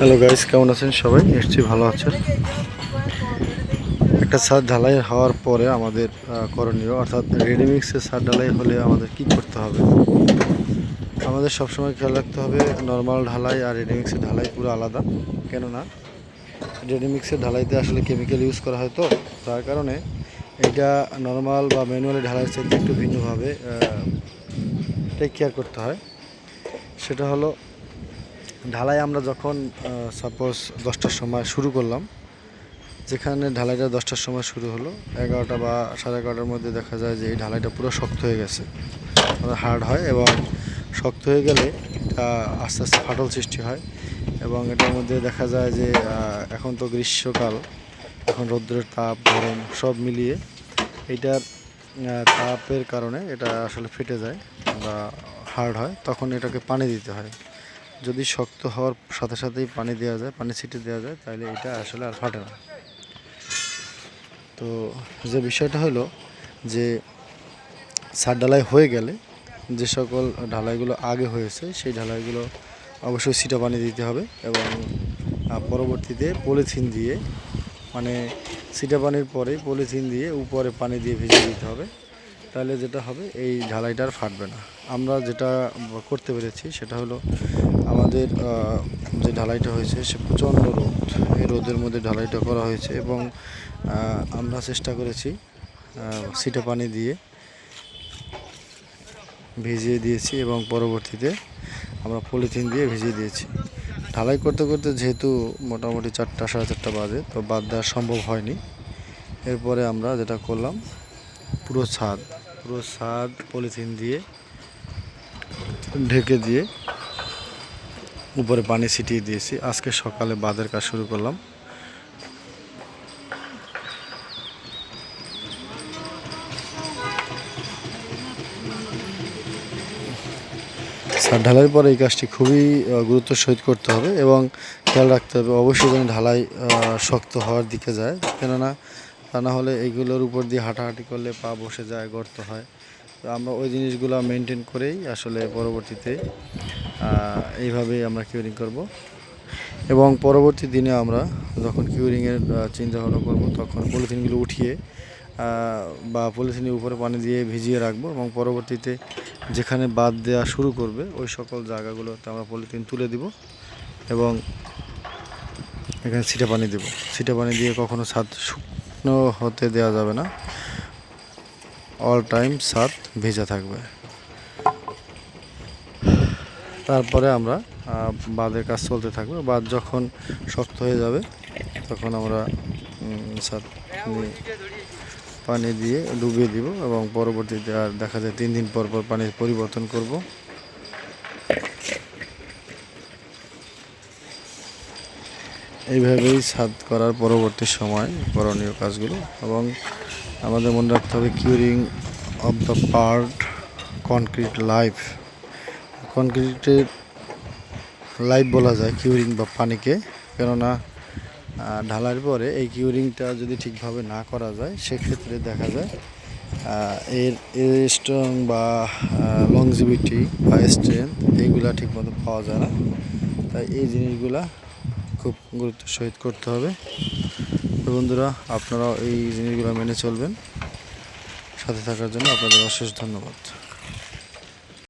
Hello guys, কেমন আছেন সবাই? নিশ্চয়ই ভালো আছেন। একটা ছাদ ঢালাই হওয়ার পরে আমাদের করণীয়, অর্থাৎ রেডিমিক্সের ছাদ ঢালাই হলে আমাদের কি করতে হবে? আমাদের সবসময় খেয়াল রাখতে হবে, নর্মাল ঢালাই আর রেডিমিক্সের ঢালাই পুরো আলাদা। কেননা রেডিমিক্সের ঢালাইতে আসলে কেমিক্যাল ইউজ করা হয় তো, তার কারণে এটা নর্মাল বা ম্যানুয়ালি ঢালাইয়ের চাইতে একটু ভিন্নভাবে টেক কেয়ার করতে হয়। সেটা হলো ঢালাই আমরা যখন সাপোজ দশটার সময় শুরু করলাম যেখানে ঢালাইটা দশটার সময় শুরু হলো এগারোটা বা সাড়ে এগারোটার মধ্যে দেখা যায় যে এই ঢালাইটা পুরো শক্ত হয়ে গেছে। হার্ড হয় এবং শক্ত হয়ে গেলে এটা আস্তে আস্তে ফাটল সৃষ্টি হয় এবং এটার মধ্যে দেখা যায় যে এখন তো গ্রীষ্মকাল এখন রৌদ্রের তাপ গরম সব মিলিয়ে এইটার আহ, তাপের কারণে এটা আসলে ফেটে যায় বা হার্ড হয় তখন এটাকে পানি দিতে হয়। যদি শক্ত হওয়ার সাথে সাথেই পানি দেওয়া যায়, পানি ছিটে দেওয়া যায়, তাহলে এটা আসলে আর ফাটে না। তো যে বিষয়টা হলো যে ছাদ ঢালাই হয়ে গেলে যে সকল ঢালাইগুলো আগে হয়েছে, সেই ঢালাইগুলো অবশ্যই সিটা পানি দিতে হবে এবং পরবর্তীতে পলিথিন দিয়ে মানে সিটা পানির পরে পলিথিন দিয়ে উপরে পানি দিয়ে ভিজিয়ে দিতে হবে। তাহলে যেটা হবে, এই ঢালাইটা আর ফাটবে না। আমরা যেটা করতে পেরেছি সেটা হলো আমাদের যে ঢালাইটা হয়েছে সে প্রচণ্ড রোদ। এই রোদের মধ্যে ঢালাইটা করা হয়েছে এবং আমরা চেষ্টা করেছি সিটা পানি দিয়ে ভিজিয়ে দিয়েছি এবং পরবর্তীতে আমরা পলিথিন দিয়ে ভিজিয়ে দিয়েছি। ঢালাই করতে করতে যেহেতু মোটামুটি চারটা, সাড়ে চারটা বাজে, তো বাদ দেওয়া সম্ভব হয়নি। এরপরে আমরা যেটা করলাম, পুরো ছাদ পুরো ছাদ পলিথিন দিয়ে ঢেকে দিয়ে উপরে পানি ছিটিয়ে দিয়েছি। আজকে সকালে বাদের কাজ শুরু করলাম। ছাদ ঢালাইয়ের পরে এই কাজটি খুবই গুরুত্ব সহিত করতে হবে এবং খেয়াল রাখতে হবে, অবশ্যই যেন ঢালাই শক্ত হওয়ার দিকে যায়। কেননা তা না হলে এইগুলোর উপর দিয়ে হাঁটাহাঁটি করলে পা বসে যায়, গর্ত হয়। তো আমরা ওই জিনিসগুলো মেনটেন করেই আসলে পরবর্তীতে এইভাবেই আমরা কিউরিং করব। এবং পরবর্তী দিনে আমরা যখন কিউরিংয়ের চিন্তা ভাবনা করব, তখন পলিথিনগুলো উঠিয়ে বা পলিথিনের উপরে পানি দিয়ে ভিজিয়ে রাখব এবং পরবর্তীতে যেখানে বাদ দেওয়া শুরু করবে, ওই সকল জায়গাগুলোতে আমরা পলিথিন তুলে দিব এবং এখানে ছিটে পানি দেব। ছিটে পানি দিয়ে কখনো ছাদ শুকনো হতে দেওয়া যাবে না। অল টাইম ছাদ ভেজা থাকবে। তারপরে আমরা বাঁধের কাজ চলতে থাকবে। বাঁধ যখন শক্ত হয়ে যাবে, তখন আমরা ছাদ পানি দিয়ে ডুবিয়ে দিব এবং পরবর্তীতে আর দেখা যায় তিন দিন পর পর পানির পরিবর্তন করব। এইভাবেই ছাদ করার পরবর্তী সময় করণীয় কাজগুলো এবং আমাদের মনে রাখতে হবে curing of the part concrete life কনক্রিটের life বলা যায় কিউরিং বা পানিকে। কেননা ঢালার পরে এই কিউরিংটা যদি ঠিকভাবে না করা যায়, সেক্ষেত্রে দেখা যায় এর স্ট্রং বা লংজিভিটি বা স্ট্রেংথ এইগুলা ঠিকমতো পাওয়া যায় না। তাই এই জিনিসগুলা খুব গুরুত্ব সহিত করতে হবে। তো বন্ধুরা, আপনারাও এই জিনিসগুলো মেনে চলবেন। সাথে থাকার জন্য আপনাদের অশেষ ধন্যবাদ।